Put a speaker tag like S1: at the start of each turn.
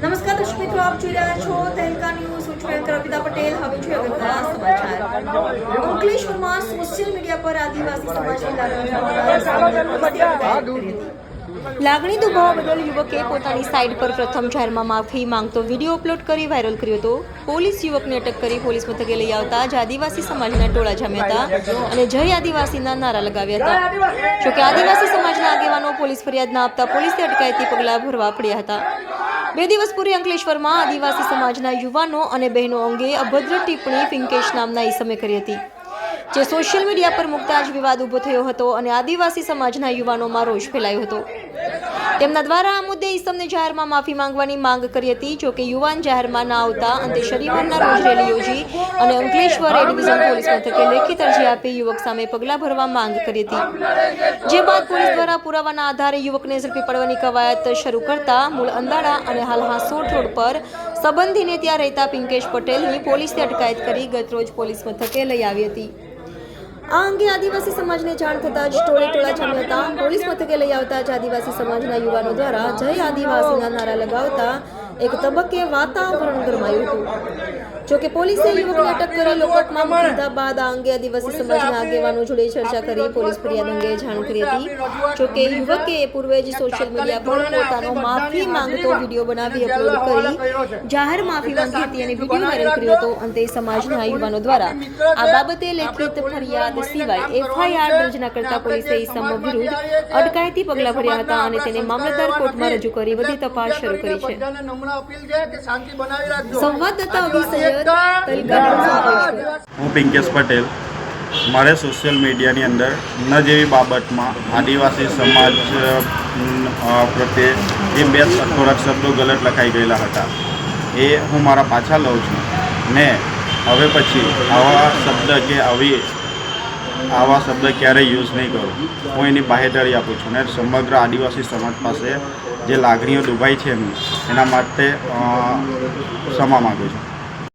S1: નમસ્કાર દર્શક મિત્રો, આપ જોઈ રહ્યા છો તહેલકા ન્યૂઝ. હું છું એન્કર અર્પિતા પટેલ. હવે છે અગત્યના સમાચાર. અંકલેશ્વરમાં સોશિયલ મીડિયા પર આદિવાસી સમાજની લાગણી દુભાવવા બદલ યુવકે પોતાની સાઇટ પર પ્રથમ જાહેરમાં માફી માંગતો વીડિયો અપલોડ કરી વાયરલ કર્યો હતો. પોલીસ યુવકને અટક કરી પોલીસ મથકે લઈ આવતા જ આદિવાસી સમાજના ટોળા જામ્યા હતા અને જય આદિવાસીના નારા લગાવ્યા હતા. જોકે આદિવાસી સમાજના આગેવાનો પોલીસ ફરિયાદ ના આપતા પોલીસે અટકાયતી પગલાં ભરવા પડ્યા હતા. બે દિવસ પૂર્વે અંકલેશ્વરમાં આદિવાસી સમાજના યુવાનો અને બહેનો અંગે અભદ્ર ટિપ્પણી ફિંકેશ નામના ઈસમે કરી હતી. જે સોશિયલ મીડિયા પર મુકતા જ વિવાદ ઊભો થયો હતો અને આદિવાસી સમાજના યુવાનોમાં રોષ ફેલાયો હતો. તેમના દ્વારા આ મુદ્દે ઈસમને જાહેરમાં માફી માંગવાની માંગ કરી હતી. જો કે યુવાન જાહેરમાં ના આવતા, અંતે શનિવારના રોજ રેલી યોજી અને અંકલેશ્વર એ પોલીસ મથકે લેખિત અરજી આપી યુવક સામે પગલાં ભરવા માંગ કરી હતી. જે બાદ પોલીસ દ્વારા પુરાવાના આધારે યુવકને ઝડપી પડવાની કવાયત શરૂ કરતા મૂળ અંદાડા અને હાલ હાંસોટ રોડ પર સંબંધીને ત્યાં રહેતા પિંકેશ પટેલની પોલીસે અટકાયત કરી ગતરોજ પોલીસ મથકે લઈ આવી હતી. આ અંગે આદિવાસી સમાજને જાણ થતાં જ ટોળે ટોળા જામ્યા હતા. પોલીસ મથકે લઈ આવતા જ આદિવાસી સમાજના યુવાનો દ્વારા જય આદિવાસીના નારા લગાવતા એક તબક્કે વાતાવરણ ગરમાયું હતું. જોકે પોલીસે યુવકને અટક કરી લોકઅપમાં મૂકી બાદ આ અંગે આદિવાસી સમાજના આગેવાનો જોડે ચર્ચા કરી પોલીસ ફરિયાદ અંગે જાણ કરી હતી. જોકે યુવકે પૂર્વે જ સોશિયલ મીડિયા પર પોતાનો માફી માંગતો વીડિયો બનાવી અપલોડ કરી. જાહેર માફી માંગી હતી અને વીડિયો વાયરલ કર્યો હતો. અંતે સમાજના યુવાનો દ્વારા આ બાબતે લેખિત ફરિયાદ સિવાય એફઆઈઆર દર્જ કરતા પોલીસે ઇસમ વિરુદ્ધ અટકાયતી પગલાં ભર્યા હતા અને તેને મામલતદાર કોર્ટમાં રજૂ કરી. વધુ તપાસ શરૂ કરી છે.
S2: બધાને અપીલ છે કે શાંતિ બનાવી રાખજો.
S1: સંવાદદાતા અભિ સૈયદ તલકા ન્યૂઝ અંકલેશ્વર.
S3: હું પિંકેશ પટેલ. મારે સોશિયલ મીડિયાની અંદર ન જેવી બાબતમાં આદિવાસી સમાજ પ્રત્યે એ બે થોડાક શબ્દો ગલત લખાઈ ગયેલા હતા એ હું મારા પાછા લઉં છું. ને હવે પછી આવા શબ્દ કે આવી આવા શબ્દ ક્યારેય યુઝ નહીં કરું. હું એની બાહેધરી આપું છું ને સમગ્ર આદિવાસી સમાજ પાસે જે લાગણીઓ ડૂબાઈ છે એમની, એના માટે ક્ષમા માગું છું.